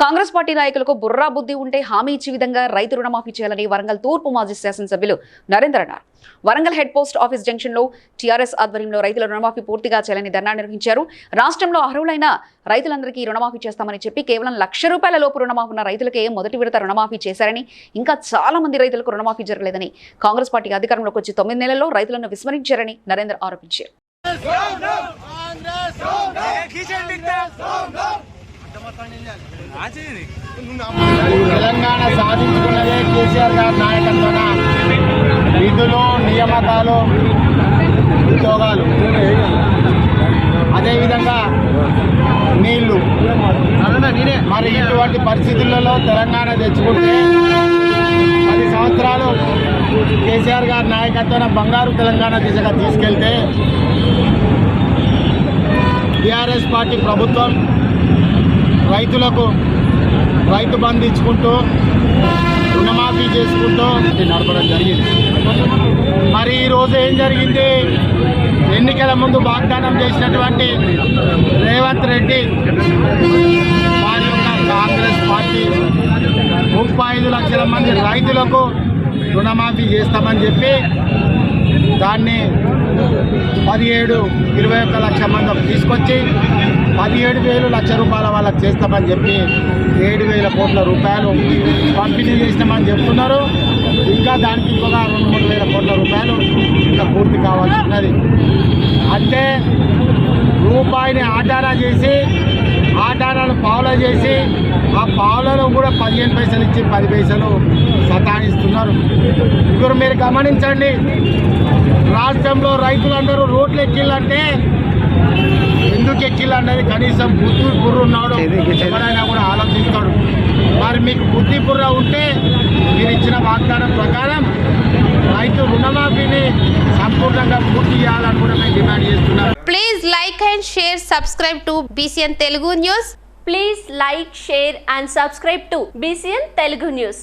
Congress party నాయకులకు బుర్రా బుద్ధి ఉంటే హామీ ఇచ్చే విధంగా రైతు రుణమాఫీ చేయాలని వరంగల్ తూర్పు మాజీ శాసనసభ్యులు నరేందర్ అన్నారు. వరంగల్ హెడ్ పోస్ట్ ఆఫీస్ జంక్షన్లో టీఆర్ఎస్ ఆధ్వర్యంలో రైతుల రుణమాఫీ పూర్తిగా చేయాలని ధర్నా నిర్వహించారు. రాష్ట్రంలో అర్హులైన రైతులందరికీ రుణమాఫీ చేస్తామని చెప్పి కేవలం లక్ష రూపాయల లోపు రుణమాఫీ ఉన్న రైతులకే మొదటి విడత రుణమాఫీ చేశారని ఇంకా చాలా మంది రైతులకు రుణమాఫీ జరగలేదని కాంగ్రెస్ పార్టీ అధికారంలోకి వచ్చి తొమ్మిది నెలల్లో రైతులను విస్మరించారని నరేందర్ ఆరోపించారు. తెలంగాణ సాధించుకున్నదే కేసీఆర్ గారి నాయకత్వాన విధులు నియామకాలు ఉద్యోగాలు. అదేవిధంగా నీళ్ళు. మరి ఇటువంటి పరిస్థితులలో తెలంగాణ తెచ్చుకుంటే పది సంవత్సరాలు కేసీఆర్ గారి నాయకత్వాన బంగారు తెలంగాణ దిశగా తీసుకెళ్తే టీఆర్ఎస్ పార్టీ ప్రభుత్వం రైతులకు రైతు బంధు ఇచ్చుకుంటూ రుణమాఫీ చేసుకుంటూ నడపడం జరిగింది. మరి ఈరోజు ఏం జరిగింది? ఎన్నికల ముందు వాగ్దానం చేసినటువంటి రేవంత్ రెడ్డి వారి యొక్క కాంగ్రెస్ పార్టీ ముప్పై ఐదు లక్షల మంది రైతులకు రుణమాఫీ చేస్తామని చెప్పి దాన్ని పదిహేడు ఇరవై ఒక్క లక్ష మంది తీసుకొచ్చి పదిహేడు వేలు లక్ష రూపాయల వాళ్ళకి చేస్తామని చెప్పి ఏడు వేల కోట్ల రూపాయలు పంపిణీ చేసినామని చెప్తున్నారు. ఇంకా దానికి ఇంకొక రెండు మూడు వేల కోట్ల రూపాయలు ఇంకా పూర్తి కావాల్సి ఉన్నది అంటే రూపాయిని ఆటారా చేసి ఆటారాలు పావులా చేసి ఆ పావులను కూడా పదిహేను పైసలు ఇచ్చి పది పైసలు సతాయిస్తున్నారు. ఇప్పుడు మీరు గమనించండి రాష్ట్రంలో రైతులందరూ రోడ్లు ఎక్కిళ్ళంటే ఎందుకు అన్నది కనీసం బుద్ధి బుర్ర ఉన్నాడు ఎవరైనా కూడా ఆలోచిస్తాడు మరి మీకు బుద్ధి బుర్ర ఉంటే మీరు ఇచ్చిన వాగ్దానం ప్రకారం రైతు రుణమాఫీని సంపూర్ణంగా పూర్తి చేయాలని కూడా మేము డిమాండ్ చేస్తున్నాం Please like and share, subscribe to BCN Telugu News. Please like, share and subscribe to BCN Telugu News.